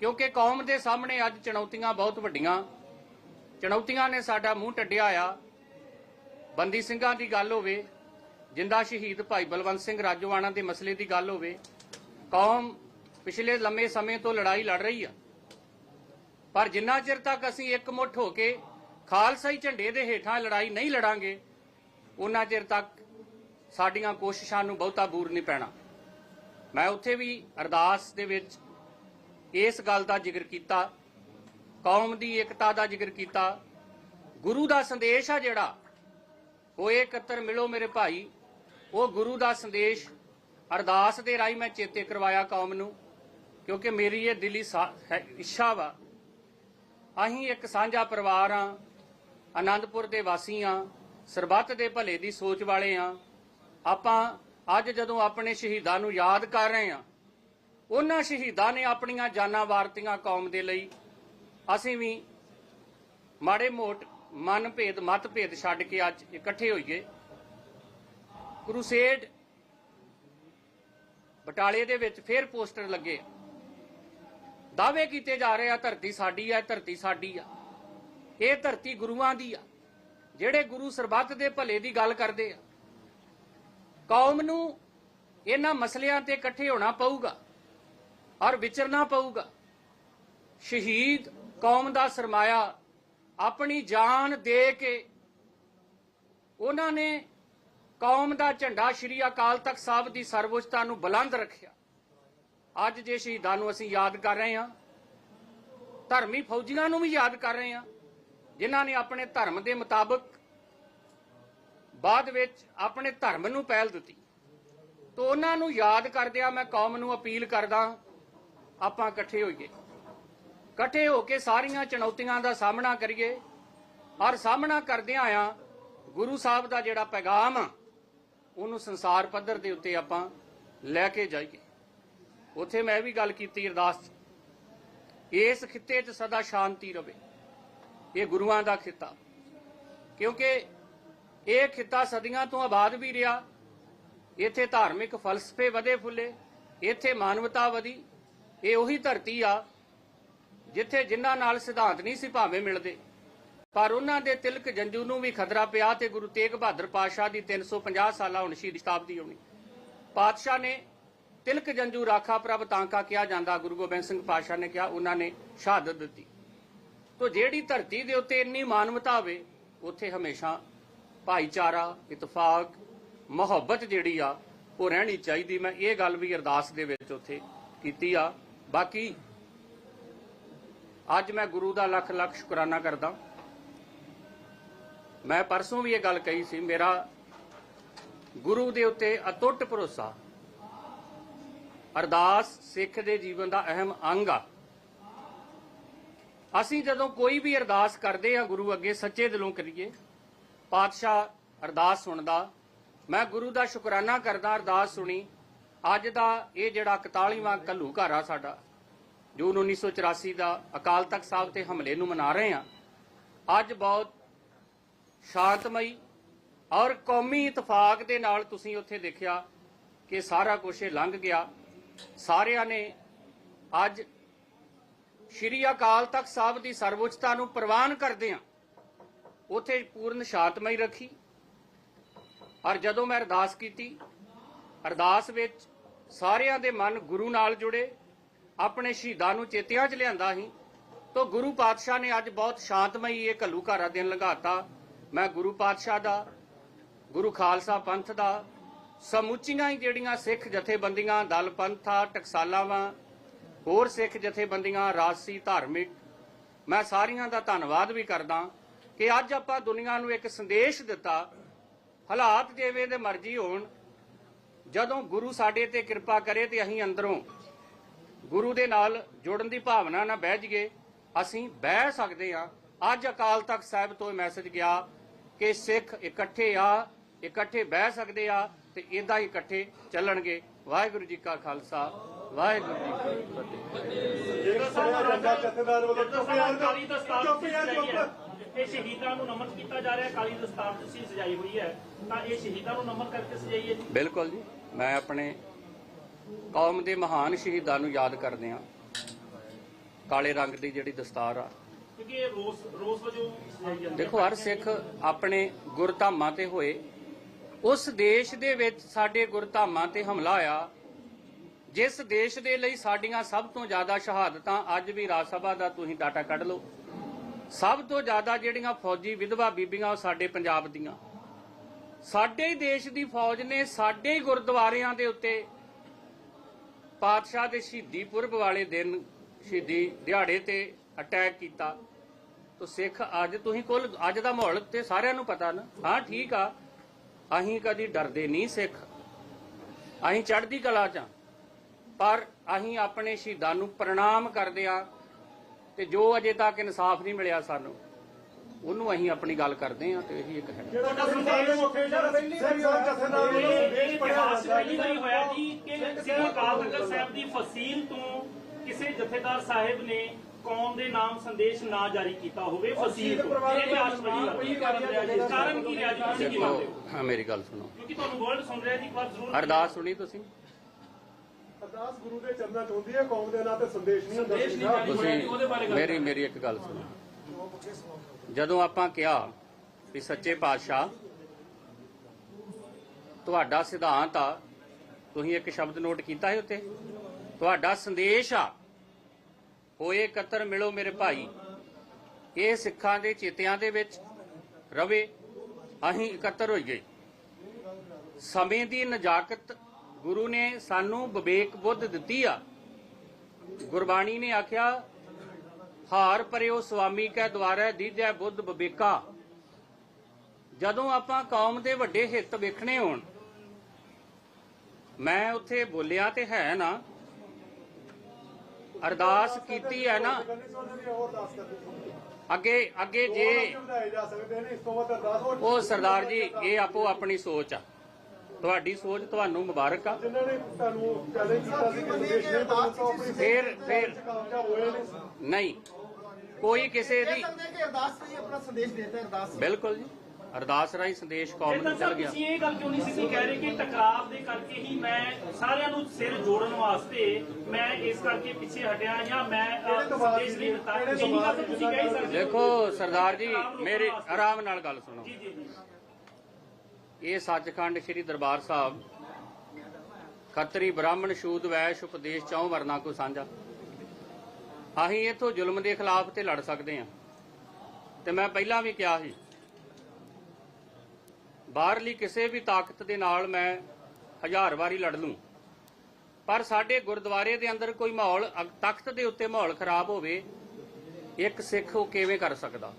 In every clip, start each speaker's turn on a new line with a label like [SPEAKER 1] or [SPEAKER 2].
[SPEAKER 1] ਕਿਉਂਕਿ ਕੌਮ ਦੇ ਸਾਹਮਣੇ ਅੱਜ ਚੁਣੌਤੀਆਂ ਬਹੁਤ ਵੱਡੀਆਂ। ਚੁਣੌਤੀਆਂ ਨੇ ਸਾਡਾ ਮੂੰਹ ਟੱਡਿਆ ਆ। ਬੰਦੀ ਸਿੰਘਾਂ ਦੀ ਗੱਲ ਹੋਵੇ, ਜਿੰਦਾ ਸ਼ਹੀਦ ਭਾਈ ਬਲਵੰਤ ਸਿੰਘ ਰਾਜੋਆਣਾ ਦੇ ਮਸਲੇ ਦੀ ਗੱਲ ਹੋਵੇ, ਕੌਮ ਪਿਛਲੇ ਲੰਮੇ ਸਮੇਂ ਤੋਂ ਲੜਾਈ ਲੜ ਰਹੀ ਆ। ਪਰ ਜਿੰਨਾ ਚਿਰ ਤੱਕ ਅਸੀਂ ਇੱਕ ਮੁੱਠ ਹੋ ਕੇ ਖਾਲਸਾਈ ਝੰਡੇ ਦੇ ਹੇਠਾਂ ਲੜਾਈ ਨਹੀਂ ਲੜਾਂਗੇ, ਉਹਨਾਂ ਚਿਰ ਤੱਕ ਸਾਡੀਆਂ ਕੋਸ਼ਿਸ਼ਾਂ ਨੂੰ ਬਹੁਤਾ ਬੂਰ ਨਹੀਂ ਪੈਣਾ। ਮੈਂ ਉੱਥੇ ਵੀ ਅਰਦਾਸ ਦੇ ਵਿੱਚ ਇਸ ਗੱਲ ਦਾ ਜ਼ਿਕਰ ਕੀਤਾ, ਕੌਮ ਦੀ ਏਕਤਾ ਦਾ ਜ਼ਿਕਰ ਕੀਤਾ। ਗੁਰੂ ਦਾ ਸੰਦੇਸ਼ ਆ ਜਿਹੜਾ ਹੋਏ ਇਕੱਤਰ ਮਿਲੋ ਮੇਰੇ ਭਾਈ, ਉਹ ਗੁਰੂ ਦਾ ਸੰਦੇਸ਼ ਅਰਦਾਸ ਦੇ ਰਾਹੀਂ ਮੈਂ ਚੇਤੇ ਕਰਵਾਇਆ ਕੌਮ ਨੂੰ, ਕਿਉਂਕਿ ਮੇਰੀ ਇਹ ਦਿਲੀ ਇੱਛਾ ਵਾ। ਅਸੀਂ ਇੱਕ ਸਾਂਝਾ ਪਰਿਵਾਰ ਆ, ਆਨੰਦਪੁਰ ਦੇ ਵਾਸੀ ਆ, ਸਰਬੱਤ ਦੇ ਭਲੇ ਦੀ ਸੋਚ ਵਾਲੇ ਆ। ਆਪਾਂ ਅੱਜ ਜਦੋਂ ਆਪਣੇ ਸ਼ਹੀਦਾਂ ਨੂੰ ਯਾਦ ਕਰ ਰਹੇ ਆ ਉਹਨਾਂ ਸ਼ਹੀਦਾਂ ਨੇ ਆਪਣੀਆਂ ਜਾਨਾਂ ਵਾਰਤੀਆਂ ਕੌਮ ਦੇ ਲਈ। ਅਸੀਂ ਵੀ ਮਾੜੇ ਮੋਟ ਮਨ ਭੇਦ ਮਤ ਭੇਦ ਛੱਡ ਕੇ ਅੱਜ ਇਕੱਠੇ ਹੋਈਏ। ਕਰੂਸੇਡ ਬਟਾਲੇ ਦੇ ਵਿੱਚ ਫੇਰ ਪੋਸਟਰ ਲੱਗੇ ਦਾਅਵੇ ਕੀਤੇ ਜਾ ਰਹੇ ਆ, ਧਰਤੀ ਸਾਡੀ ਆ, ਧਰਤੀ ਸਾਡੀ ਆ। ਇਹ ਧਰਤੀ ਗੁਰੂਆਂ ਦੀ ਆ, ਜਿਹੜੇ ਗੁਰੂ ਸਰਬੱਤ ਦੇ ਭਲੇ ਦੀ ਗੱਲ ਕਰਦੇ ਆ। ਕੌਮ ਨੂੰ ਇਹਨਾਂ ਮਸਲਿਆਂ ਤੇ ਇਕੱਠੇ ਹੋਣਾ ਪਊਗਾ। ਔਰ ਵਿਚਰਨਾ ਪਊਗਾ। ਸ਼ਹੀਦ ਕੌਮ ਦਾ ਸਰਮਾਇਆ ਆਪਣੀ ਜਾਨ ਦੇ ਕੇ ਉਹਨਾਂ ਨੇ ਕੌਮ ਦਾ ਝੰਡਾ ਸ਼੍ਰੀ ਅਕਾਲ ਤਖਤ ਸਾਹਿਬ ਦੀ ਸਰਵਉੱਚਤਾ ਨੂੰ ਬੁਲੰਦ ਰੱਖਿਆ। ਅੱਜ ਜੇ ਸ਼ਹੀਦਾਂ ਨੂੰ ਅਸੀਂ ਯਾਦ ਕਰ ਰਹੇ ਹਾਂ, ਧਰਮੀ ਫੌਜੀਆਂ ਨੂੰ ਵੀ ਯਾਦ ਕਰ ਰਹੇ ਹਾਂ, ਜਿਨ੍ਹਾਂ ਨੇ ਆਪਣੇ ਧਰਮ ਦੇ ਮੁਤਾਬਕ ਬਾਅਦ ਵਿੱਚ ਆਪਣੇ ਧਰਮ ਨੂੰ ਪਹਿਲ ਦਿੱਤੀ। ਤੋਂ ਉਹਨਾਂ ਨੂੰ ਯਾਦ ਕਰਦਿਆਂ ਮੈਂ ਕੌਮ ਨੂੰ ਅਪੀਲ ਕਰਦਾ ਆਪਾਂ ਇਕੱਠੇ ਹੋਈਏ। ਇਕੱਠੇ ਹੋ ਕੇ ਸਾਰੀਆਂ ਚੁਣੌਤੀਆਂ ਦਾ ਸਾਹਮਣਾ ਕਰੀਏ। ਔਰ ਸਾਹਮਣਾ ਕਰਦਿਆਂ ਆ ਗੁਰੂ ਸਾਹਿਬ ਦਾ ਜਿਹੜਾ ਪੈਗਾਮ ਆ, ਉਹਨੂੰ ਸੰਸਾਰ ਪੱਧਰ ਦੇ ਉੱਤੇ ਆਪਾਂ ਲੈ ਕੇ ਜਾਈਏ। ਉੱਥੇ ਮੈਂ ਵੀ ਗੱਲ ਕੀਤੀ, ਅਰਦਾਸ। ਇਸ ਖਿੱਤੇ 'ਚ ਸਦਾ ਸ਼ਾਂਤੀ ਰਵੇ। ਇਹ ਗੁਰੂਆਂ ਦਾ ਖਿੱਤਾ। ਕਿਉਂਕਿ ਇਹ ਖਿੱਤਾ ਸਦੀਆਂ ਤੋਂ ਆਬਾਦ ਵੀ ਰਿਹਾ। ਇੱਥੇ ਧਾਰਮਿਕ ਫਲਸਫੇ ਵਧੇ ਫੁੱਲੇ। ਇੱਥੇ ਮਾਨਵਤਾ ਵਧੀ। ਇਹ ਉਹੀ ਧਰਤੀ ਆ ਜਿੱਥੇ ਜਿਨ੍ਹਾਂ ਨਾਲ ਸਿਧਾਂਤ ਨਹੀਂ ਸੀ ਭਾਵੇਂ ਮਿਲਦੇ। ਪਰ ਉਹਨਾਂ ਦੇ ਤਿਲਕ ਜੰਜੂ ਨੂੰ ਵੀ ਖਤਰਾ ਪਿਆ ਤੇ ਗੁਰੂ ਤੇਗ ਬਹਾਦਰ ਪਾਤਸ਼ਾਹ ਦੀ 350 ਸਾਲਾ ਹੁਣ ਸ਼ਹੀਦੀ ਸ਼ਤਾਬਦੀ ਹੋਣੀ। ਪਾਤਸ਼ਾਹ ਨੇ ਤਿਲਕ ਜੰਜੂ ਰਾਖਾ ਪ੍ਰਭ ਤਾਂਕਾ ਕਿਹਾ ਜਾਂਦਾ, ਗੁਰੂ ਗੋਬਿੰਦ ਸਿੰਘ ਪਾਤਸ਼ਾਹ ਨੇ ਕਿਹਾ, ਉਹਨਾਂ ਨੇ ਸ਼ਹਾਦਤ ਦਿੱਤੀ। ਤੋ ਜਿਹੜੀ ਧਰਤੀ ਦੇ ਉੱਤੇ ਇੰਨੀ ਮਾਨਵਤਾ ਹੋਵੇ, ਉੱਥੇ ਹਮੇਸ਼ਾ ਭਾਈਚਾਰਾ, ਇਤਫਾਕ, ਮੁਹੱਬਤ ਜਿਹੜੀ ਆ, ਉਹ ਰਹਿਣੀ ਚਾਹੀਦੀ। ਮੈਂ ਇਹ ਗੱਲ ਵੀ ਅਰਦਾਸ ਦੇ ਵਿੱਚ ਉੱਥੇ ਕੀਤੀ ਆ। ਬਾਕੀ ਅੱਜ ਮੈਂ ਗੁਰੂ ਦਾ ਲੱਖ ਲੱਖ ਸ਼ੁਕਰਾਨਾ ਕਰਦਾ। ਮੈਂ ਪਰਸੋਂ ਵੀ ਇਹ ਗੱਲ ਕਹੀ ਸੀ, ਮੇਰਾ ਗੁਰੂ ਦੇ ਉੱਤੇ ਅਟੁੱਟ ਭਰੋਸਾ, ਅਰਦਾਸ ਸਿੱਖ ਦੇ ਜੀਵਨ ਦਾ ਅਹਿਮ ਅੰਗ ਆ। ਅਸੀਂ ਜਦੋਂ ਕੋਈ ਵੀ ਅਰਦਾਸ ਕਰਦੇ ਆ ਗੁਰੂ ਅੱਗੇ ਸੱਚੇ ਦਿਲੋਂ ਕਰੀਏ, ਪਾਤਸ਼ਾਹ ਅਰਦਾਸ ਸੁਣਦਾ, ਮੈਂ ਗੁਰੂ ਦਾ ਸ਼ੁਕਰਾਨਾ ਕਰਦਾ, ਅਰਦਾਸ ਸੁਣੀ। ਅੱਜ ਦਾ ਇਹ ਜਿਹੜਾ 41ਵਾਂ ਕੱਲੂ ਘਰ ਆ ਸਾਡਾ ਜੂਨ 1984 ਦਾ ਅਕਾਲ ਤਖਤ ਸਾਹਿਬ ਤੇ ਹਮਲੇ ਨੂੰ ਮਨਾ ਰਹੇ ਹਾਂ, ਅੱਜ ਬਹੁਤ ਸ਼ਾਂਤਮਈ ਔਰ ਕੌਮੀ ਇਤਫਾਕ ਦੇ ਨਾਲ ਤੁਸੀਂ ਉੱਥੇ ਦੇਖਿਆ ਕਿ ਸਾਰਾ ਕੁਝ ਇਹ ਲੰਘ ਗਿਆ। ਸਾਰਿਆਂ ਨੇ ਅੱਜ ਸ਼੍ਰੀ ਅਕਾਲ ਤਖਤ ਸਾਹਿਬ ਦੀ ਸਰਵਉੱਚਤਾ ਨੂੰ ਪ੍ਰਵਾਨ ਕਰਦੇ ਆ ਉੱਥੇ ਪੂਰਨ ਸ਼ਾਂਤਮਈ ਰੱਖੀ। ਔਰ ਜਦੋਂ ਮੈਂ ਅਰਦਾਸ ਕੀਤੀ, ਅਰਦਾਸ ਵਿੱਚ ਸਾਰਿਆਂ ਦੇ ਮਨ ਗੁਰੂ ਨਾਲ ਜੁੜੇ। ਆਪਣੇ ਸ਼ਹੀਦਾਂ ਨੂੰ ਚੇਤਿਆਂ 'ਚ ਲਿਆਂਦਾ ਸੀ। ਤੋ ਗੁਰੂ ਪਾਤਸ਼ਾਹ ਨੇ ਅੱਜ ਬਹੁਤ ਸ਼ਾਂਤਮਈ ਇਹ ਘੱਲੂਘਾਰਾ ਦਿਨ ਲੰਘਾਤਾ। ਮੈਂ ਗੁਰੂ ਪਾਤਸ਼ਾਹ ਦਾ, ਗੁਰੂ ਖਾਲਸਾ ਪੰਥ ਦਾ, ਸਮੁੱਚੀਆਂ ਹੀ ਜਿਹੜੀਆਂ ਸਿੱਖ ਜਥੇਬੰਦੀਆਂ, ਦਲ, ਪੰਥਾ, ਟਕਸਾਲਾਵਾਂ, ਹੋਰ ਸਿੱਖ ਜਥੇਬੰਦੀਆਂ, ਰਾਜਸੀ, ਧਾਰਮਿਕ, ਮੈਂ ਸਾਰੀਆਂ ਦਾ ਧੰਨਵਾਦ ਵੀ ਕਰਦਾ ਕਿ ਅੱਜ ਆਪਾਂ ਦੁਨੀਆ ਨੂੰ ਇੱਕ ਸੰਦੇਸ਼ ਦਿੱਤਾ, ਹਾਲਾਤ ਜਿਵੇਂ ਦੇ ਮਰਜ਼ੀ ਹੋਣ, ਜਦੋਂ ਗੁਰੂ ਸਾਡੇ ਤੇ ਕਿਰਪਾ ਕਰੇ ਤੇ ਅਸੀਂ ਅੰਦਰੋਂ ਗੁਰੂ ਦੇ ਨਾਲ ਜੁੜਨ ਦੀ ਭਾਵਨਾ ਨਾਲ ਬਹਿ ਜਾਈਏ ਅਸੀਂ ਬਹਿ ਸਕਦੇ ਹਾਂ। ਅੱਜ ਅਕਾਲ ਤਖਤ ਸਾਹਿਬ ਤੋਂ ਇਹ ਮੈਸੇਜ ਗਿਆ ਕਿ ਸਿੱਖ ਇਕੱਠੇ ਆ ਇਕੱਠੇ ਬਹਿ ਸਕਦੇ ਆ ਤੇ ਇਦਾਂ ਹੀ ਇਕੱਠੇ ਚੱਲਣਗੇ। ਵਾਹਿਗੁਰੂ ਜੀ ਕਾ ਖਾਲਸਾ ਵਾਹਿਗੁਰੂ ਜੀ ਕੀ ਫਤਿਹ।
[SPEAKER 2] ਜਿਹੜਾ ਸਾਰਾ ਰੰਗਾ ਜਥੇਦਾਰ ਵੱਲੋਂ
[SPEAKER 3] ਜਦੋਂ
[SPEAKER 2] ਚੁੱਪ ਯਾਰ
[SPEAKER 3] ਸਾਡਾ ਕਾਲੀ ਦਸਤਾਰ
[SPEAKER 2] ਚੁੱਪ ਯਾਰ
[SPEAKER 3] ਸਜਾਈ ਹੈ,
[SPEAKER 2] ਚੁੱਪ
[SPEAKER 3] ਜਿੱਥੇ ਸ਼ਹੀਦਾਂ ਨੂੰ ਨਮਨ ਕੀਤਾ ਜਾ ਰਿਹਾ ਕਾਲੀ ਦਸਤਾਰ ਤੁਸੀਂ ਸਜਾਈ ਹੋਈ ਹੈ। ਤਾਂ ਇਹ ਸ਼ਹੀਦਾਂ ਨੂੰ ਨਮਨ ਕਰਕੇ ਸਜਾਈ ਹੈ ਜੀ।
[SPEAKER 1] ਬਿਲਕੁਲ ਜੀ ਮੈਂ ਆਪਣੇ ਕੌਮ ਦੇ ਮਹਾਨ ਸ਼ਹੀਦਾਂ ਨੂੰ ਯਾਦ ਕਰਦੇ ਹਾਂ। ਕਾਲੇ ਰੰਗ ਦੀ ਜਿਹੜੀ ਦਸਤਾਰ ਆ।
[SPEAKER 3] ਕਿਉਂਕਿ ਇਹ ਰੋਸ ਰੋਸ ਵਜੋਂ ਸਜਾਈ ਜਾਂਦੀ ਹੈ।
[SPEAKER 1] ਦੇਖੋ ਹਰ ਸਿੱਖ ਆਪਣੇ ਗੁਰਧਾਮਾਂ ਤੇ ਹੋਏ। ਉਸ ਦੇਸ਼ ਦੇ ਵਿੱਚ ਸਾਡੇ ਗੁਰਧਾਮਾਂ ਤੇ ਹਮਲਾ ਹੋਇਆ। ਜਿਸ ਦੇਸ਼ ਦੇ ਲਈ ਸਾਡੀਆਂ ਸਭ ਤੋਂ ਜ਼ਿਆਦਾ ਸ਼ਹਾਦਤਾਂ ਅੱਜ ਵੀ ਰਾਜ ਸਭਾ ਦਾ ਤੁਸੀਂ ਡਾਟਾ ਕੱਢ ਲਓ। ਸਭ ਤੋਂ ਜ਼ਿਆਦਾ ਜਿਹੜੀਆਂ ਫੌਜੀ ਵਿਧਵਾ ਬੀਬੀਆਂ ਉਹ ਸਾਡੇ ਪੰਜਾਬ ਦੀਆਂ। ਸਾਡੇ ਹੀ ਦੇਸ਼ ਦੀ ਫੌਜ ਨੇ ਸਾਡੇ ਹੀ ਗੁਰਦੁਆਰਿਆਂ ਦੇ ਉੱਤੇ ਪਾਤਸ਼ਾਹ ਦੇ ਸ਼ਹੀਦੀ ਪੁਰਬ ਵਾਲੇ ਦਿਨ ਸ਼ਹੀਦੀ ਦਿਹਾੜੇ ਤੇ ਅਟੈਕ ਕੀਤਾ। ਤੋ ਸਿੱਖ ਅੱਜ ਤੁਸੀਂ ਕੁੱਲ, ਅੱਜ ਦਾ ਮਾਹੌਲ ਤੇ ਸਾਰਿਆਂ ਨੂੰ ਪਤਾ ਨਾ? ਹਾਂ, ਠੀਕ ਆ। ਅਸੀਂ ਕਦੀ ਡਰਦੇ ਨਹੀਂ ਸਿੱਖ। ਅਸੀਂ ਚੜ੍ਹਦੀ ਕਲਾ ਚ ਪਰ ਅਸੀਂ ਆਪਣੇ ਸ਼ਹੀਦਾਂ ਨੂੰ ਪ੍ਰਣਾਮ ਕਰਦੇ ਆ ਤੇ ਜੋ ਅਜੇ ਤੱਕ ਇਨਸਾਫ ਨਹੀਂ ਮਿਲਿਆ ਸਾਨੂੰ। ਉਹਨੂੰ ਅਸੀਂ ਆਪਣੀ ਗੱਲ ਕਰਦੇ ਆ ਤੇ ਇਹੀ ਇੱਕ ਹੈ।
[SPEAKER 2] ਜਿਹੜਾ ਕਸਮ ਦੇ ਮੁਖੇ ਜਿਹੜਾ ਸਿੰਘ ਸਾਹਿਬ ਜਥੇਦਾਰ ਵੱਲੋਂ
[SPEAKER 3] ਇਹ
[SPEAKER 2] ਸੰਦੇਸ਼
[SPEAKER 3] ਇਹ
[SPEAKER 2] ਪੜਿਆ
[SPEAKER 3] ਇਤਿਹਾਸ
[SPEAKER 2] ਜਾਂਦਾ
[SPEAKER 3] ਪਹਿਲੀ ਵਾਰੀ ਹੋਇਆ ਜੀ ਕਿ ਸ੍ਰੀ ਅਕਾਲ ਤਖਤ ਸਾਹਿਬ ਦੀ ਫਸੀਲ ਤੋਂ ਕਿਸੇ ਜਥੇਦਾਰ ਸਾਹਿਬ ਨੇ ਕੌਮ ਦੇ ਨਾਮ ਸੰਦੇਸ਼ ਨਾ ਜਾਰੀ ਕੀਤਾ ਹੋਵੇ ਫਸੀਲ ਤੋਂ। ਇਹ ਇਤਿਹਾਸ ਪਹਿਲੀ ਵਾਰ ਕਾਰਨ ਕੀ ਰਿਹਾ ਜੀ? ਤੁਸੀਂ ਕੀ ਮੰਨਦੇ ਹੋ?
[SPEAKER 1] ਹਾਂ ਮੇਰੀ ਗੱਲ ਸੁਣੋ।
[SPEAKER 3] ਕਿਉਂਕਿ ਤੁਹਾਨੂੰ ਵਰਲਡ ਸੁਣ ਰਿਹਾ ਜੀ ਇੱਕ ਵਾਰ ਜ਼ਰੂਰ
[SPEAKER 1] ਅਰਦਾਸ ਸੁਣੀ ਤੁਸੀਂ?
[SPEAKER 2] ਅਰਦਾਸ ਗੁਰੂ ਦੇ ਚਰਨਾਂ ਚ ਹੁੰਦੀ ਹੈ ਕੌਮ ਦੇ ਨਾਂ ਤੇ ਸੰਦੇਸ਼ ਨਹੀਂ ਹੁੰਦਾ
[SPEAKER 3] ਸੰਦੇਸ਼ ਨਹੀਂ
[SPEAKER 2] ਸੀਗਾ।
[SPEAKER 3] ਜਾਰੀ ਉਹਦੇ ਬਾਰੇ
[SPEAKER 1] ਤੁਸੀਂ
[SPEAKER 3] ਗੱਲ
[SPEAKER 1] ਮੇਰੀ ਮੇਰੀ ਇੱਕ ਗੱਲ ਸੁਣੋ। ਜਦੋਂ ਆਪਾਂ ਕਿਹਾ ਵੀ ਸੱਚੇ ਪਾਤਸ਼ਾਹ, ਤੁਹਾਡਾ ਸਿਧਾਂਤ ਆ, ਤੁਸੀਂ ਇੱਕ ਸ਼ਬਦ ਨੋਟ ਕੀਤਾ ਹੈ ਉੱਤੇ? ਤੁਹਾਡਾ ਸੰਦੇਸ਼ ਆ, ਹੋਏ ਕਤਰ ਮਿਲੋ ਮੇਰੇ ਭਾਈ, ਇਹ ਸਿੱਖਾਂ ਦੇ ਚੇਤਿਆਂ ਦੇ ਵਿੱਚ ਰਵੇ, ਅਸੀਂ ਇਕੱਤਰ ਹੋਈਏ। ਸਮੇਂ ਦੀ ਨਜਾਕਤ ਗੁਰੂ ਨੇ ਸਾਨੂੰ ਵਿਵੇਕ ਬੁੱਧ ਦਿੱਤੀ ਆ। ਗੁਰਬਾਣੀ ਨੇ ਆਖਿਆ ਹਾਰ ਪਰਿਓ ਸੁਆਮੀ ਕੈ ਦੁਆਰੈ ਦੀਜੈ ਬੁੱਧ ਵਿਵੇਕਾ ਜਦੋਂ ਆਪਾਂ ਕੌਮ ਦੇ ਵੱਡੇ ਹਿੱਤ ਵੇਖਣੇ ਹੋਣ ਮੈਂ ਉੱਥੇ ਬੋਲਿਆ ਤੇ ਹੈ ਨਾ। ਅਰਦਾਸ ਕੀਤੀ ਹੈ ਨਾ। ਅੱਗੇ ਅੱਗੇ ਜੇ
[SPEAKER 2] ਜੇ ਵਧਾਏ ਜਾ ਸਕਦੇ ਨੇ ਇਸ ਤੋਂ ਵੱਧ ਅਰਦਾਸ ਹੋਰ
[SPEAKER 1] ਉਹ ਸਰਦਾਰ ਜੀ ਇਹ ਆਪੋ ਆਪਣੀ ਸੋਚ ਆ। ਤੁਹਾਡੀ ਸੋਚ ਤੁਹਾਨੂੰ ਮੁਬਾਰਕ ਆ।
[SPEAKER 2] ਜਿਨ੍ਹਾਂ ਨੇ ਤੁਹਾਨੂੰ ਚੈਲੰਜ ਕੀਤਾ ਸੀ ਕਿ ਸੰਦੇਸ਼ ਨਹੀਂ ਪਾਉਣਾ ਤਾਂ ਆਪਣੀ
[SPEAKER 1] ਫੇਰ ਫੇਰ ਨਹੀਂ ਕੋਈ ਕਿਸੇ ਦੀ
[SPEAKER 4] ਸਕਦੇ ਹਾਂ ਕਿ ਅਰਦਾਸ ਲਈ ਆਪਣਾ ਸੰਦੇਸ਼ ਦੇਤਾ ਅਰਦਾਸ
[SPEAKER 1] ਬਿਲਕੁਲ ਜੀ। ਅਰਦਾਸ ਰਾਹੀਂ ਸੰਦੇਸ਼ ਕੌਮ ਨੂੰ ਚੱਲ ਗਿਆ।
[SPEAKER 3] ਤੁਸੀਂ ਇਹ ਗੱਲ ਕਿਉਂ ਨਹੀਂ ਸੀ ਕਹਿ ਰਹੇ ਕਿ ਟਕਰਾਵ ਦੇ ਕਰਕੇ ਹੀ ਮੈਂ ਸਾਰਿਆਂ ਨੂੰ ਸਿਰ ਜੋੜਨ ਵਾਸਤੇ ਮੈਂ ਇਸ ਕਰਕੇ ਪਿੱਛੇ ਹਟਿਆ ਜਾਂ ਮੈਂ ਸੰਦੇਸ਼ ਨਹੀਂ ਦਿੱਤਾ? ਇਹੀ ਗੱਲ ਤੁਸੀਂ ਕਹਿ ਸਕਦੇ।
[SPEAKER 1] ਦੇਖੋ ਸਰਦਾਰ ਜੀ ਮੇਰੀ। ਆਰਾਮ ਨਾਲ ਗੱਲ ਸੁਣੋ।
[SPEAKER 3] ਜੀ ਜੀ ਜੀ।
[SPEAKER 1] ਇਹ ਸੱਚਖੰਡ ਸ੍ਰੀ ਦਰਬਾਰ ਸਾਹਿਬ ਖੱਤਰੀ ਬ੍ਰਾਹਮਣ ਸ਼ੂਦ ਵੈਸ਼ ਉਪਦੇਸ਼ ਚੌ ਵਰਨਾ ਕੋ ਸਾਂਝਾ। ਅਸੀਂ ਇਥੋਂ ਜ਼ੁਲਮ ਦੇ ਖਿਲਾਫ ਤੇ ਲੜ ਸਕਦੇ ਹਾਂ। ਤੇ ਮੈਂ ਪਹਿਲਾਂ ਵੀ ਕਿਹਾ ਸੀ, ਬਾਹਰਲੀ ਕਿਸੇ ਵੀ ਤਾਕਤ ਦੇ ਨਾਲ ਮੈਂ ਹਜ਼ਾਰ ਵਾਰੀ ਲੜ ਲੂੰ। ਪਰ ਸਾਡੇ ਗੁਰਦੁਆਰੇ ਦੇ ਅੰਦਰ ਕੋਈ ਮਾਹੌਲ ਤਖਤ ਦੇ ਉੱਤੇ ਮਾਹੌਲ ਖਰਾਬ ਹੋਵੇ, ਇੱਕ ਸਿੱਖ ਉਹ ਕਿਵੇਂ ਕਰ ਸਕਦਾ?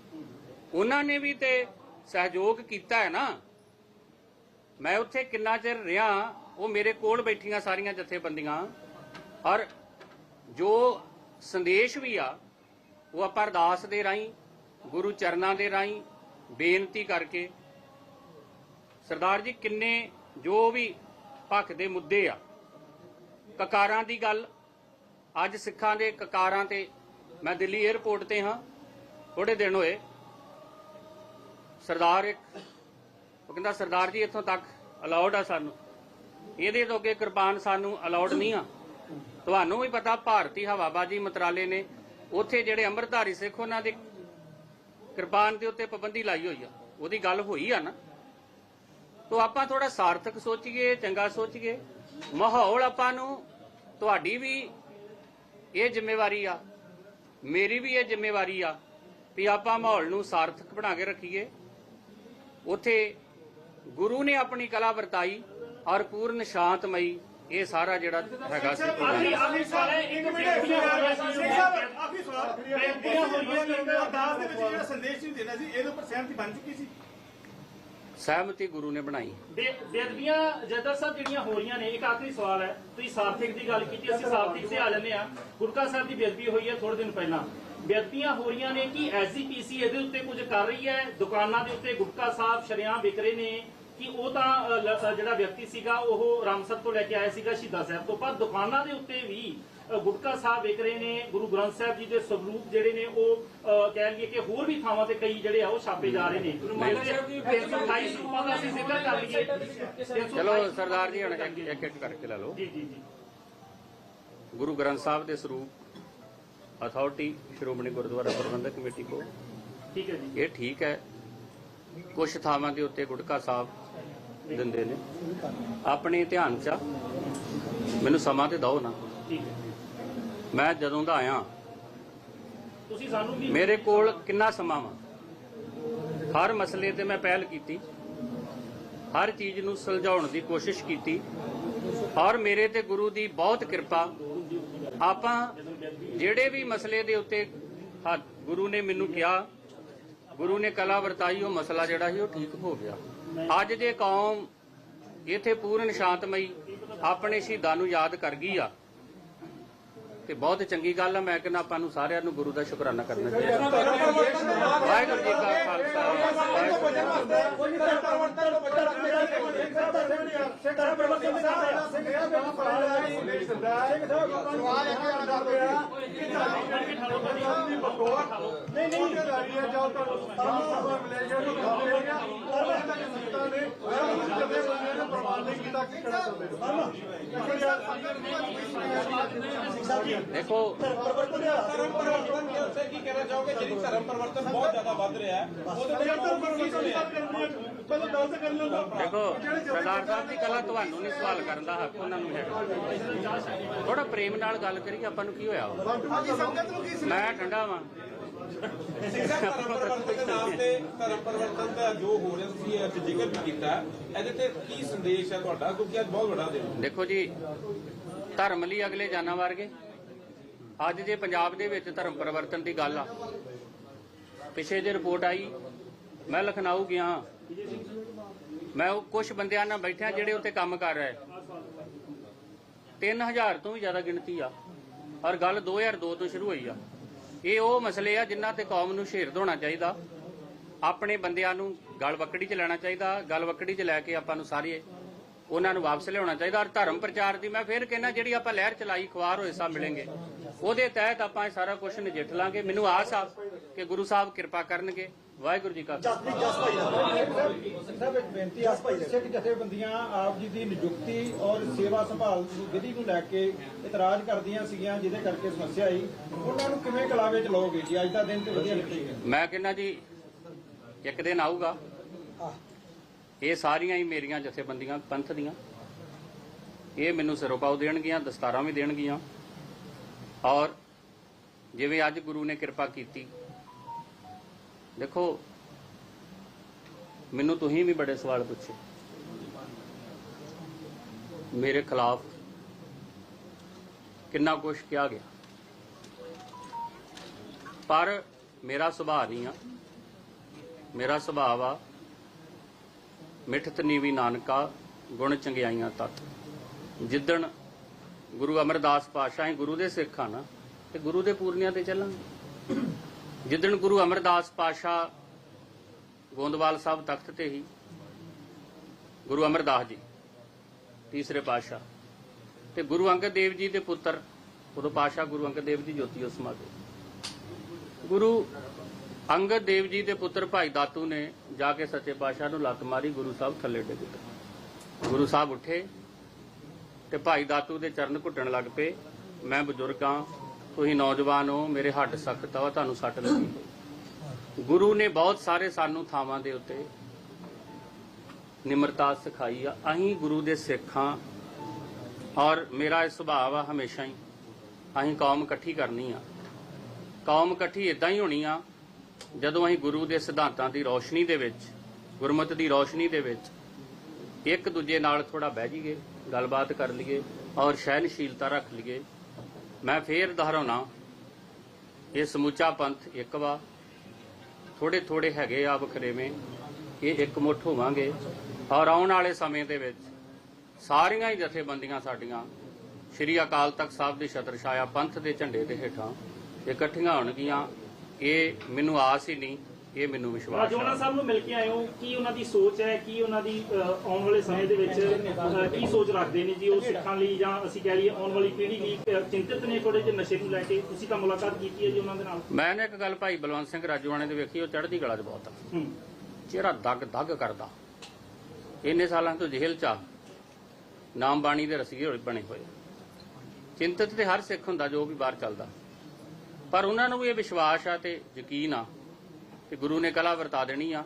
[SPEAKER 1] ਉਹਨਾਂ ਨੇ ਵੀ ਤੇ ਸਹਿਯੋਗ ਕੀਤਾ ਹੈ ਨਾ। ਮੈਂ ਉੱਥੇ ਕਿੰਨਾ ਚਿਰ ਰਿਹਾ, ਉਹ ਮੇਰੇ ਕੋਲ ਬੈਠੀਆਂ ਸਾਰੀਆਂ ਜਥੇਬੰਦੀਆਂ। ਔਰ ਜੋ ਸੰਦੇਸ਼ ਵੀ ਆ, ਉਹ ਆਪਾਂ ਅਰਦਾਸ ਦੇ ਰਾਹੀਂ, ਗੁਰੂ ਚਰਨਾਂ ਦੇ ਰਾਹੀਂ ਬੇਨਤੀ ਕਰਕੇ, ਸਰਦਾਰ ਜੀ ਕਿੰਨੇ, ਜੋ ਵੀ ਪੱਖ ਦੇ ਮੁੱਦੇ ਆ, ਕਕਾਰਾਂ ਦੀ ਗੱਲ, ਅੱਜ ਸਿੱਖਾਂ ਦੇ ਕਕਾਰਾਂ ਤੇ ਮੈਂ ਦਿੱਲੀ 에ਅਰਪੋਰਟ ਤੇ ਹਾਂ ਥੋੜੇ ਦਿਨ ਹੋਏ, ਸਰਦਾਰ ਇੱਕ, ਉਹ ਕਹਿੰਦਾ ਸਰਦਾਰ ਜੀ ਇੱਥੋਂ ਤੱਕ ਅਲਾਉਡ ਆ ਸਾਨੂੰ, ਇਹਦੇ ਤੋਂ ਅੱਗੇ ਕਿਰਪਾਨ ਸਾਨੂੰ ਅਲਾਉਡ ਨਹੀਂ ਆ। ਤੁਹਾਨੂੰ ਵੀ ਪਤਾ ਭਾਰਤੀ ਹਵਾਬਾਜੀ ਮੰਤਰਾਲੇ ਨੇ ਉੱਥੇ ਜਿਹੜੇ ਅੰਮ੍ਰਿਤਧਾਰੀ ਸਿੱਖ ਉਹਨਾਂ ਦੇ ਕਿਰਪਾਨ ਦੇ ਉੱਤੇ ਪਾਬੰਦੀ ਲਾਈ ਹੋਈ ਆ। ਉਹਦੀ ਗੱਲ ਹੋਈ ਆ ਨਾ। ਤੋ ਆਪਾਂ ਥੋੜਾ ਸਾਰਥਕ ਸੋਚੀਏ, ਚੰਗਾ ਸੋਚੀਏ। ਮਾਹੌਲ ਆਪਾਂ ਨੂੰ ਤੁਹਾਡੀ ਵੀ ਇਹ ਜ਼ਿੰਮੇਵਾਰੀ ਆ, ਮੇਰੀ ਵੀ ਇਹ ਜ਼ਿੰਮੇਵਾਰੀ ਆ ਵੀ ਆਪਾਂ ਮਾਹੌਲ ਨੂੰ ਸਾਰਥਕ ਬਣਾ ਕੇ ਰੱਖੀਏ। ਉਥੇ ਗੁਰੂ ਨੇ ਆਪਣੀ ਕਲਾ ਵਰਤਾਈ ਔਰ ਪੂਰਨ ਸ਼ਾਂਤਮਈ ਇਹ ਸਾਰਾ ਜਿਹੜਾ ਹੈਗਾ ਸੀ
[SPEAKER 3] ਆਖਰੀ ਆਖਰੀ ਸਵਾਲ ਹੈ ਇੱਕ ਸੀ
[SPEAKER 4] ਸਿੰਘ ਸਾਹਿਬ ਆਖਰੀ ਸਵਾਲ
[SPEAKER 3] ਬੇਨਤੀਆਂ ਹੋ। ਰਹੀਆਂ ਸੀ
[SPEAKER 4] ਅਰਦਾਸ ਦੇ ਵਿੱਚ ਜਿਹੜਾ ਸੰਦੇਸ਼ ਨਹੀਂ ਦੇਣਾ ਸੀ ਇਹਦੇ ਉੱਪਰ ਸਹਿਮਤੀ ਬਣ ਚੁੱਕੀ ਸੀ।
[SPEAKER 1] ਸਹਿਮਤੀ ਗੁਰੂ ਨੇ ਬਣਾਈ।
[SPEAKER 3] ਬੇ- ਬੇਅਦਬੀਆਂ ਜਦਰ ਸਾਹਿਬ ਜਿਹੜੀਆਂ ਹੋ ਰਹੀਆਂ ਨੇ ਇੱਕ ਆਖਰੀ ਸਵਾਲ ਹੈ। ਤੁਸੀਂ ਸਾਰਥਿਕ ਦੀ ਗੱਲ ਕੀਤੀ ਅਸੀਂ ਸਾਰਥਿਕ ਤੇ ਆ ਲੈਂਦੇ ਆ ਗੁਰਕਾ ਸਾਹਿਬ ਦੀ ਬੇਅਦਬੀ ਹੋਈ ਹੈ ਥੋੜੇ ਦਿਨ ਪਹਿਲਾਂ। ਬੇਅਦਬੀਆਂ ਹੋ ਰਹੀਆਂ ਨੇ ਕਿ ਐਸਜੀਪੀਸੀ ਇਹਦੇ ਉੱਤੇ ਕੁਝ ਕਰ ਰਹੀ ਹੈ? ਦੁਕਾਨਾਂ ਦੇ ਉੱਤੇ ਗੁਟਕਾ ਸਾਹਿਬ ਸ਼ਰਿਆਂ ਵਿਕ ਰਹੇ ਨੇ। ਕਿ ਉਹ ਤਾਂ ਜਿਹੜਾ ਵਿਅਕਤੀ ਸੀਗਾ ਉਹ ਰਾਮਸਰ ਤੋਂ ਲੈ ਕੇ ਆਇਆ ਸੀਗਾ ਸ਼ਹੀਦਾਂ ਸਾਹਿਬ ਤੋਂ। ਪਰ ਦੁਕਾਨਾਂ ਦੇ ਉੱਤੇ ਵੀ ਗੁਟਕਾ ਸਾਹਿਬ ਵਿਕ ਰਹੇ ਨੇ ਗੁਰੂ ਗ੍ਰੰਥ ਸਾਹਿਬ ਜੀ ਦੇ ਸਰੂਪ ਜਿਹੜੇ ਨੇ ਉਹ ਕਹਿ ਲਈਏ ਕਿ ਹੋਰ ਵੀ ਥਾਵਾਂ ਤੇ ਕਈ ਜਿਹੜੇ ਆ ਉਹ ਛਾਪੇ ਜਾ ਰਹੇ ਨੇ। ਗੁਰੂ ਮਹਾਰਾਜ ਸਾਹਿਬ ਦੀ 328 ਸਰੂਪਾਂ ਦਾ ਅਸੀਂ ਜ਼ਿਕਰ ਕਰ ਲਈਏ। 328
[SPEAKER 1] ਚਲੋ ਸਰਦਾਰ ਜੀ ਹੁਣ ਇੱਕ ਇੱਕ ਇੱਕ ਕਰਕੇ ਲੈ ਲਓ।
[SPEAKER 3] ਜੀ ਜੀ ਜੀ।
[SPEAKER 1] ਗੁਰੂ ਗ੍ਰੰਥ ਸਾਹਿਬ ਦੇ ਸਰੂਪ ਅਥਾਰਟੀ ਸ਼੍ਰੋਮਣੀ ਗੁਰਦੁਆਰਾ ਪ੍ਰਬੰਧਕ ਕਮੇਟੀ ਕੋ
[SPEAKER 3] ਠੀਕ ਹੈ ਜੀ।
[SPEAKER 1] ਇਹ ਠੀਕ ਹੈ। ਕੁਝ ਥਾਵਾਂ ਦੇ ਉੱਤੇ ਗੁਟਕਾ ਸਾਹਿਬ ਦਿੰਦੇ ਨੇ। ਆਪਣੇ ਧਿਆਨ ਚ ਆ। ਮੈਨੂੰ ਸਮਾਂ ਤੇ ਦਿਓ ਨਾ।
[SPEAKER 3] ਠੀਕ ਹੈ।
[SPEAKER 1] ਮੈਂ ਜਦੋਂ ਦਾ ਆਇਆ
[SPEAKER 3] ਤੁਸੀਂ ਸਾਨੂੰ ਵੀ
[SPEAKER 1] ਮੇਰੇ ਕੋਲ ਕਿੰਨਾ ਸਮਾਂ ਵਾ? ਹਰ ਮਸਲੇ ਤੇ ਮੈਂ ਪਹਿਲ ਕੀਤੀ। ਹਰ ਚੀਜ਼ ਨੂੰ ਸੁਲਝਾਉਣ ਦੀ ਕੋਸ਼ਿਸ਼ ਕੀਤੀ। ਔਰ ਮੇਰੇ ਤੇ ਗੁਰੂ ਦੀ ਬਹੁਤ ਕਿਰਪਾ। ਆਪਾਂ ਜਿਹੜੇ ਵੀ ਮਸਲੇ ਦੇ ਉੱਤੇ ਹੱਥ ਗੁਰੂ ਨੇ ਮੈਨੂੰ ਕਿਹਾ ਗੁਰੂ ਨੇ ਕਲਾ ਵਰਤਾਈ ਉਹ ਮਸਲਾ ਜਿਹੜਾ ਸੀ ਉਹ ਠੀਕ ਹੋ ਗਿਆ। ਅੱਜ ਜੇ ਕੌਮ ਇੱਥੇ ਪੂਰਨ ਸ਼ਾਂਤਮਈ ਆਪਣੇ ਸ਼ਹੀਦਾਂ ਨੂੰ ਯਾਦ ਕਰ ਗਈ ਆ, ਤੇ ਬਹੁਤ ਚੰਗੀ ਗੱਲ ਆ, ਮੈਂ ਕਹਿੰਦਾ ਆਪਾਂ ਨੂੰ ਸਾਰਿਆਂ ਨੂੰ ਗੁਰੂ ਦਾ ਸ਼ੁਕਰਾਨਾ ਕਰਨਾ ਚਾਹੀਦਾ ਵਾਹਿਗੁਰੂ ਜੀ ਕਾ ਖਾਲਸਾ ਵਾਹਿਗੁਰੂ ਜੀ ਕੀ ਫਤਿਹ। ਦੇਖੋ
[SPEAKER 4] ਧਰਮ ਪਰਿਵਰਤਨ ਦੇ ਉੱਤੇ ਕੀ ਕਹਿਣਾ ਚਾਹੋਗੇ? ਜਿਹੜੀ ਧਰਮ ਪਰਿਵਰਤਨ ਬਹੁਤ ਜ਼ਿਆਦਾ ਵੱਧ ਰਿਹਾ ਹੈ ਉਹਦੇ ਤੇ
[SPEAKER 2] ਯਾਤਰ ਪਰਮਿਸ਼ਨ ਦੀ ਗੱਲ ਕਰਨੀ ਹੈ। ਪਹਿਲਾਂ ਗੱਲ ਤਾਂ ਕਰ ਲੈਂਦਾ
[SPEAKER 1] ਦੇਖੋ ਸਰਦਾਰ ਸਾਹਿਬ ਦੀ ਕਲਾ ਤੁਹਾਨੂੰ ਨਹੀਂ ਸਵਾਲ ਕਰਨ ਦਾ ਹੱਕ ਉਹਨਾਂ ਨੂੰ ਹੈਗਾ। ਥੋੜਾ ਪ੍ਰੇਮ ਨਾਲ ਗੱਲ ਕਰੀ ਆਪਾਂ ਨੂੰ ਕੀ ਹੋਇਆ ਮੈਂ ਠੰਡਾ ਵਾਂ।
[SPEAKER 4] ਧਰਮ ਪਰਿਵਰਤਨ ਦੇ ਨਾਮ ਤੇ ਧਰਮ ਪਰਿਵਰਤਨ ਦਾ ਜੋ ਹੋ ਰਿਹਾ ਤੁਸੀਂ ਅੱਜ ਜ਼ਿਕਰ ਵੀ ਕੀਤਾ। ਇਹਦੇ ਤੇ ਕੀ ਸੰਦੇਸ਼ ਹੈ ਤੁਹਾਡਾ? ਕਿਉਂਕਿ ਅੱਜ ਬਹੁਤ ਵੱਡਾ ਦਿਨ। ਹੈ
[SPEAKER 1] ਦੇਖੋ ਜੀ ਧਰਮ ਲਈ ਅਗਲੇ ਜਾਨਾਂ ਵਰਗੇ। ਅੱਜ ਜੇ ਪੰਜਾਬ ਦੇ ਵਿੱਚ ਧਰਮ ਪਰਿਵਰਤਨ ਦੀ ਗੱਲ ਆ ਪਿਛੇ ਜੇ ਰਿਪੋਰਟ ਆਈ ਮੈਂ ਲਖਨਊ ਗਿਆ। ਮੈਂ ਉਹ ਕੁਝ ਬੰਦਿਆਂ ਨਾਲ ਬੈਠਿਆ ਜਿਹੜੇ ਉੱਥੇ ਕੰਮ ਕਰ ਰਹੇ। 3000 ਤੋਂ ਵੀ ਜ਼ਿਆਦਾ ਗਿਣਤੀ ਆ। ਔਰ ਗੱਲ 2002 ਤੋਂ ਸ਼ੁਰੂ ਹੋਈ ਆ। ਇਹ ਉਹ ਮਸਲੇ ਆ ਜਿਨ੍ਹਾਂ ਤੇ ਕੌਮ ਨੂੰ ਸ਼ੇਰ ਹੋਣਾ ਚਾਹੀਦਾ। ਆਪਣੇ ਬੰਦਿਆਂ ਨੂੰ ਗਲ ਵਕੜੀ 'ਚ ਲੈਣਾ ਚਾਹੀਦਾ। ਗਲ ਵਕੜੀ 'ਚ ਲੈ ਕੇ ਆਪਾਂ ਨੂੰ ਸਾਰੇ ਉਹਨਾਂ ਨੂੰ ਵਾਪਸ ਲਿਆਉਣਾ ਚਾਹੀਦਾ। ਔਰ ਧਰਮ ਪ੍ਰਚਾਰ ਦੀ ਮੈਂ ਫਿਰ ਕਹਿੰਦਾ ਜਿਹੜੀ ਆਪਾਂ ਲਹਿਰ ਚਲਾਈ ਖਵਾਰ ਹੋਏ ਸਭ ਮਿਲेंगे ਉਹਦੇ ਤਹਿਤ ਆਪਾਂ ਇਹ ਸਾਰਾ ਕੁਝ ਨਜਿੱਠ ਲਾਂਗੇ। ਮੈਨੂੰ ਆਸ ਆ ਕਿ ਗੁਰੂ ਸਾਹਿਬ ਕਿਰਪਾ ਕਰਨਗੇ। ਵਾਹਿਗੁਰੂ ਜੀ ਕਾ ਖਾਲਸਾ
[SPEAKER 5] ਸਾਹਿਬ ਇੱਕ ਬੇਨਤੀ ਆ ਸਿੱਖ ਜਥੇਬੰਦੀਆਂ ਆਪ ਜੀ ਦੀ ਨਿਯੁਕਤੀ ਔਰ ਸੇਵਾ ਸੰਭਾਲ ਵਿਧੀ ਨੂੰ ਲੈ ਕੇ ਇਤਰਾਜ਼ ਕਰਦੀਆਂ ਸੀਗੀਆਂ ਜਿਹਦੇ ਕਰਕੇ ਸਮੱਸਿਆ ਆਈ। ਉਹਨਾਂ ਨੂੰ ਕਿਵੇਂ ਕਲਾਵੇ ਚ ਲਓਗੇ ਜੀ? ਅੱਜ ਦਾ ਦਿਨ ਤੇ ਵਧੀਆ ਨਿਕਲੇਗਾ
[SPEAKER 1] ਮੈਂ ਕਹਿੰਦਾ ਜੀ ਇੱਕ ਦਿਨ ਆਊਗਾ। ਇਹ ਸਾਰੀਆਂ ਹੀ ਮੇਰੀਆਂ ਜਥੇਬੰਦੀਆਂ ਪੰਥ ਦੀਆਂ। ਇਹ ਮੈਨੂੰ ਸਿਰੋਪਾਉ ਦੇਣਗੀਆਂ ਦਸਤਾਰਾਂ ਵੀ ਦੇਣਗੀਆਂ। ਔਰ ਜਿਵੇਂ ਅੱਜ ਗੁਰੂ ਨੇ ਕਿਰਪਾ ਕੀਤੀ ਦੇਖੋ, ਮੈਨੂੰ ਤੁਸੀਂ ਵੀ ਬੜੇ ਸਵਾਲ ਪੁੱਛੇ। ਮੇਰੇ ਖਿਲਾਫ ਕਿੰਨਾ ਕੁਝ ਕਿਹਾ ਗਿਆ। ਪਰ ਮੇਰਾ ਸੁਭਾਅ ਨਹੀਂ ਆ। ਮੇਰਾ ਸੁਭਾਅ ਆ ਮਿਠਤ ਨੀਵੀ ਨਾਨਕਾ ਗੁਣ ਚੰਗਿਆਈਆਂ ਤਤ ਜਿੱਦਣ ਗੁਰੂ ਅਮਰਦਾਸ ਪਾਤਸ਼ਾਹ ਹੀ ਗੁਰੂ ਦੇ ਸਿੱਖ ਆ ਨਾ ਤੇ ਗੁਰੂ ਦੇ ਪੂਰਨਿਆਂ ਤੇ ਚੱਲਾਂਗੇ। ਜਿੱਦਣ ਗੁਰੂ ਅਮਰਦਾਸ ਪਾਤਸ਼ਾਹ ਗੋਂਦਵਾਲ ਸਾਹਿਬ ਤਖਤ ਤੇ ਹੀ ਗੁਰੂ ਅਮਰਦਾਸ ਜੀ, ਤੀਸਰੇ ਪਾਤਸ਼ਾਹ ਤੇ ਗੁਰੂ ਅੰਗਦ ਦੇਵ ਜੀ ਦੇ ਪੁੱਤਰ, ਉਦੋਂ ਪਾਤਸ਼ਾਹ ਗੁਰੂ ਅੰਗਦ ਦੇਵ ਜੀ ਜੋਤੀ ਉਸ ਸਮਾ ਗੁਰੂ ਅੰਗਦ ਦੇਵ ਜੀ ਦੇ ਪੁੱਤਰ ਭਾਈ ਦਾਤੂ ਨੇ ਜਾ ਕੇ ਸੱਚੇ ਪਾਤਸ਼ਾਹ ਨੂੰ ਲੱਤ ਮਾਰੀ, ਗੁਰੂ ਸਾਹਿਬ ਥੱਲੇ ਡਿੱਗ ਗਏ ਗੁਰੂ ਸਾਹਿਬ ਉੱਠੇ ਤੇ ਭਾਈ ਦਾਤੂ ਦੇ ਚਰਨ ਘੁੱਟਣ ਲੱਗ ਪਏ। ਮੈਂ ਬਜ਼ੁਰਗ ਹਾਂ ਤੁਸੀਂ ਨੌਜਵਾਨ ਹੋ, ਮੇਰੇ ਹੱਡ ਸਖਤ ਆ ਤੁਹਾਨੂੰ ਸੱਟ ਲੱਗੀ। ਗੁਰੂ ਨੇ ਬਹੁਤ ਸਾਰੇ ਸਾਨੂੰ ਥਾਵਾਂ ਦੇ ਉੱਤੇ ਨਿਮਰਤਾ ਸਿਖਾਈ ਆ। ਅਸੀਂ ਗੁਰੂ ਦੇ ਸਿੱਖਾਂ ਔਰ ਮੇਰਾ ਇਹ ਸੁਭਾਅ ਆ ਹਮੇਸ਼ਾ ਹੀ। ਅਸੀਂ ਕੌਮ ਇਕੱਠੀ ਕਰਨੀ ਆ। ਕੌਮ ਇਕੱਠੀ ਇਦਾਂ ਹੀ ਹੋਣੀ ਆ, ਜਦੋਂ ਅਸੀਂ ਗੁਰੂ ਦੇ ਸਿਧਾਂਤਾਂ ਦੀ ਰੌਸ਼ਨੀ ਦੇ ਵਿੱਚ, ਗੁਰਮਤਿ ਦੀ ਰੌਸ਼ਨੀ ਦੇ ਵਿੱਚ ਇੱਕ ਦੂਜੇ ਨਾਲ ਥੋੜਾ ਬਹਿ ਜਾਈਏ, ਗੱਲਬਾਤ ਕਰ ਲਈਏ ਔਰ ਸਹਿਨਸ਼ੀਲਤਾ ਰੱਖ ਲਈਏ। ਮੈਂ ਫੇਰ ਦੁਹਰਾਉਣਾ, ਇਹ ਸਮੁੱਚਾ ਪੰਥ ਇੱਕ ਵਾ। ਥੋੜੇ ਥੋੜੇ ਹੈਗੇ ਆ ਵਖਰੇਵੇਂ, ਇਹ ਇੱਕ ਮੁੱਠ ਹੋਵਾਂਗੇ। ਔਰ ਆਉਣ ਵਾਲੇ ਸਮੇਂ ਦੇ ਵਿੱਚ ਸਾਰੀਆਂ ਹੀ ਜਥੇਬੰਦੀਆਂ ਸਾਡੀਆਂ, ਸ਼੍ਰੀ ਅਕਾਲ ਤਖਤ ਸਾਹਿਬ ਦੀ ਛਤਰ ਛਾਇਆ ਪੰਥ ਦੇ ਝੰਡੇ ਦੇ ਹੇਠਾਂ ਇਕੱਠੀਆਂ ਹੋਣਗੀਆਂ। ਇਹ ਮੈਨੂੰ ਆਸ ਹੀ ਨਹੀਂ ਇਹ ਮੈਨੂੰ ਵਿਸ਼ਵਾਸ
[SPEAKER 3] ਰਾਜੋਨਾ
[SPEAKER 1] ਹੈ
[SPEAKER 3] ਸਾਹਿਬ ਨੂੰ ਮਿਲ ਕੇ ਆਏ ਹੋ ਕੀ ਉਹਨਾਂ ਦੀ ਸੋਚ ਹੈ ਕੀ ਉਹਨਾਂ ਦੀ ਅ, ਆਉਣ ਵਾਲੇ ਸਮੇਂ ਦੇ ਵਿੱਚ ਅ, ਕੀ ਸੋਚ ਰੱਖਦੇ ਨੇ ਜੀ ਉਹ ਸਿੱਖਾਂ ਲਈ ਜਾਂ ਅਸੀਂ ਕਹਿ ਲਈਏ ਆਉਣ ਵਾਲੀ ਪੀੜ੍ਹੀ ਲਈ ਅ, ਚਿੰਤਿਤ ਨੇ ਥੋੜੇ ਜਿਹੇ ਨਸ਼ੇ ਨੂੰ ਲੈ ਕੇ ਤੁਸੀਂ ਤਾਂ ਮੁਲਾਕਾਤ ਕੀਤੀ ਹੈ ਜੀ ਉਹਨਾਂ ਦੇ ਨਾਲ?
[SPEAKER 1] ਮੈਂ ਨਾ ਇੱਕ ਗੱਲ ਭਾਈ ਬਲਵੰਤ ਸਿੰਘ ਰਾਜੂਆਣੇ ਦੇ ਵੇਖੀ ਉਹ ਚੜ੍ਹਦੀ ਕਲਾ 'ਚ ਬਹੁਤ ਆ।
[SPEAKER 3] ਹੂੰ।
[SPEAKER 1] ਚਿਹਰਾ ਦਗ ਦਗ ਕਰਦਾ। ਇੰਨੇ ਸਾਲਾਂ ਤੋਂ ਜੇਲ੍ਹ 'ਚ ਆ। ਨਾਮ ਬਾਣੀ ਦੇ ਰਸੀਏ ਹੋਏ ਬਣੇ ਹੋਏ। ਚਿੰਤਤ ਤੇ ਹਰ ਸਿੱਖ ਹੁੰਦਾ ਜੋ ਵੀ ਬਾਹਰ ਚੱਲਦਾ। ਪਰ ਉਹਨਾਂ ਨੂੰ ਵੀ ਇਹ ਵਿਸ਼ਵਾਸ ਆ ਤੇ ਯਕੀਨ ਆ ਕਿ ਗੁਰੂ ਨੇ ਕਲਾ ਵਰਤਾ ਦੇਣੀ ਆ।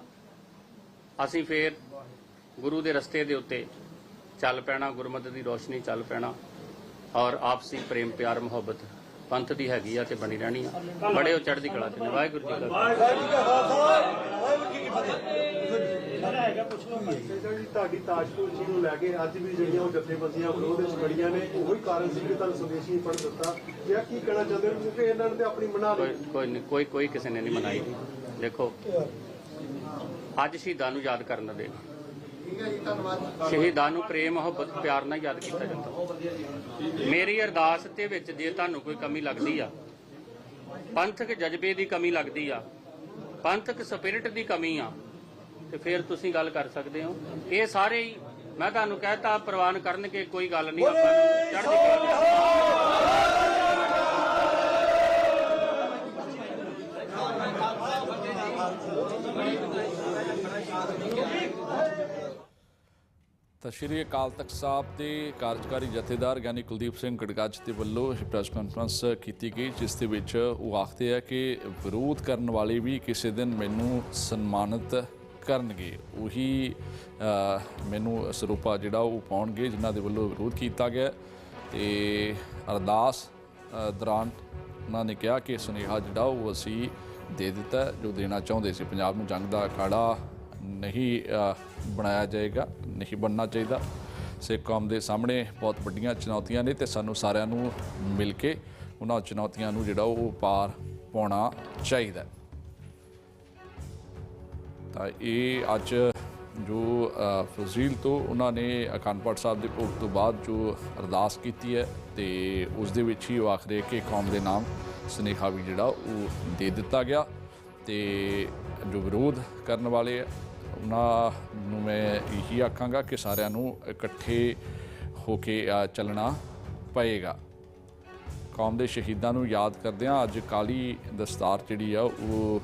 [SPEAKER 1] ਅਸੀਂ ਫੇਰ ਗੁਰੂ ਦੇ ਰਸਤੇ ਦੇ ਉੱਤੇ ਚੱਲ ਪੈਣਾ ਗੁਰਮਤਿ ਦੀ ਰੋਸ਼ਨੀ ਚੱਲ ਪੈਣਾ ਔਰ ਆਪਸੀ ਪ੍ਰੇਮ ਪਿਆਰ ਮੁਹੱਬਤ ਪੰਥ ਦੀ ਹੈਗੀ ਆ ਤੇ ਬਣੀ ਰਹਿਣੀ ਆ। ਬੜੇ ਉਹ ਚੜ੍ਹਦੀ ਕਲਾ ਨੇ। ਵਾਹਿਗੁਰੂ ਜੀ ਕਾ ਖਾਲਸਾ।
[SPEAKER 2] ਜੀ ਤੁਹਾਡੀ ਤਾਜਪੁਰ ਜੀ ਨੂੰ ਲੈ ਕੇ ਅੱਜ ਵੀ ਜਿਹੜੀਆਂ ਉਹ ਜਥੇਬੰਦੀਆਂ ਵਿਰੋਧ ਵਿੱਚ ਖੜੀਆਂ ਨੇ ਉਹੀ ਕਾਰਨ ਸੀ ਕਿ ਤੁਹਾਨੂੰ ਸੰਦੇਸ਼ ਨਹੀਂ ਪੜ ਦਿੱਤਾ। ਜਾਂ ਕੀ ਕਹਿਣਾ ਚਾਹੁੰਦੇ ਹੋ? ਕਿਉਂਕਿ ਇਹਨਾਂ ਨੇ ਤੇ ਆਪਣੀ ਮਨਾ ਲਈ
[SPEAKER 1] ਕੋਈ ਕੋਈ ਨਹੀਂ ਕੋਈ ਕੋਈ ਕਿਸੇ ਨੇ ਨਹੀਂ ਮਨਾਈ ਜੀ ਦੇਖੋ ਅੱਜ ਸ਼ਹੀਦਾਂ ਨੂੰ ਯਾਦ ਕਰਨ ਦਾ ਦਿਨ ਸ਼ਹੀਦਾਂ ਨੂੰ ਪ੍ਰੇਮ ਮੁਹੱਬਤ ਪਿਆਰ ਨਾਲ ਯਾਦ ਕੀਤਾ ਜਾਂਦਾ। ਮੇਰੀ ਅਰਦਾਸ ਦੇ ਵਿੱਚ ਜੇ ਤੁਹਾਨੂੰ ਕੋਈ ਕਮੀ ਲੱਗਦੀ ਆ ਪੰਥਕ ਜਜ਼ਬੇ ਦੀ ਕਮੀ ਲੱਗਦੀ ਆ ਪੰਥਕ ਸਪਿਰਿਟ ਦੀ ਕਮੀ ਆ ਤੇ ਫਿਰ ਤੁਸੀਂ ਗੱਲ ਕਰ ਸਕਦੇ ਹੋ। ਇਹ ਸਾਰੇ ਹੀ ਮੈਂ ਤੁਹਾਨੂੰ ਕਹਿਤਾ ਪ੍ਰਵਾਨ ਕਰਨਗੇ ਕੋਈ ਗੱਲ ਨਹੀਂ ਆਪਾਂ ਚੜ੍ਹਦੀ ਕਲਾ
[SPEAKER 6] ਤਾਂ ਸ਼੍ਰੀ ਅਕਾਲ ਤਖਤ ਸਾਹਿਬ ਦੇ ਕਾਰਜਕਾਰੀ ਜਥੇਦਾਰ ਗਿਆਨੀ ਕੁਲਦੀਪ ਸਿੰਘ ਗੜਗੱਜ ਦੇ ਵੱਲੋਂ ਇਹ ਪ੍ਰੈਸ ਕਾਨਫਰੰਸ ਕੀਤੀ ਗਈ, ਜਿਸ ਦੇ ਵਿੱਚ ਉਹ ਆਖਦੇ ਆ ਕਿ ਵਿਰੋਧ ਕਰਨ ਵਾਲੇ ਵੀ ਕਿਸੇ ਦਿਨ ਮੈਨੂੰ ਸਨਮਾਨਿਤ ਕਰਨਗੇ। ਉਹੀ ਮੈਨੂੰ ਸਰੂਪਾ ਜਿਹੜਾ ਉਹ ਪਾਉਣਗੇ, ਜਿਨ੍ਹਾਂ ਦੇ ਵੱਲੋਂ ਵਿਰੋਧ ਕੀਤਾ ਗਿਆ। ਤੇ ਅਰਦਾਸ ਦੌਰਾਨ ਉਹਨਾਂ ਨੇ ਕਿਹਾ ਕਿ ਸੁਨੇਹਾ ਜਿਹੜਾ ਉਹ ਅਸੀਂ ਦੇ ਦਿੱਤਾ, ਜੋ ਦੇਣਾ ਚਾਹੁੰਦੇ ਸੀ। ਪੰਜਾਬ ਨੂੰ ਜੰਗ ਦਾ ਅਖਾੜਾ ਨਹੀਂ ਬਣਾਇਆ ਜਾਏਗਾ ਨਹੀਂ ਬਣਨਾ ਚਾਹੀਦਾ। ਸਿੱਖ ਕੌਮ ਦੇ ਸਾਹਮਣੇ ਬਹੁਤ ਵੱਡੀਆਂ ਚੁਣੌਤੀਆਂ ਨੇ ਤੇ ਸਾਨੂੰ ਸਾਰਿਆਂ ਨੂੰ ਮਿਲ ਕੇ ਉਹਨਾਂ ਚੁਣੌਤੀਆਂ ਨੂੰ ਜਿਹੜਾ ਉਹ ਪਾਰ ਪਾਉਣਾ ਚਾਹੀਦਾ। ਤਾਂ ਇਹ ਅੱਜ ਜੋ ਫਜ਼ੀਲ ਤੋਂ ਉਹਨਾਂ ਨੇ ਅਖੰਡ ਪਾਠ ਸਾਹਿਬ ਦੇ ਭੋਗ ਤੋਂ ਬਾਅਦ ਜੋ ਅਰਦਾਸ ਕੀਤੀ ਹੈ ਤੇ ਉਸ ਦੇ ਵਿੱਚ ਹੀ ਉਹ ਆਖਦੇ ਕਿ ਕੌਮ ਦੇ ਨਾਮ ਸੁਨੇਹਾ ਵੀ ਜਿਹੜਾ ਉਹ ਦੇ ਦਿੱਤਾ ਗਿਆ ਤੇ ਜੋ ਵਿਰੋਧ ਕਰਨ ਵਾਲੇ ਆ, ਉਹਨਾਂ ਨੂੰ ਮੈਂ ਇਹੀ ਆਖਾਂਗਾ ਕਿ ਸਾਰਿਆਂ ਨੂੰ ਇਕੱਠੇ ਹੋ ਕੇ ਚੱਲਣਾ ਪਏਗਾ। ਕੌਮ ਦੇ ਸ਼ਹੀਦਾਂ ਨੂੰ ਯਾਦ ਕਰਦਿਆਂ ਅੱਜ ਕਾਲੀ ਦਸਤਾਰ ਜਿਹੜੀ ਆ, ਉਹ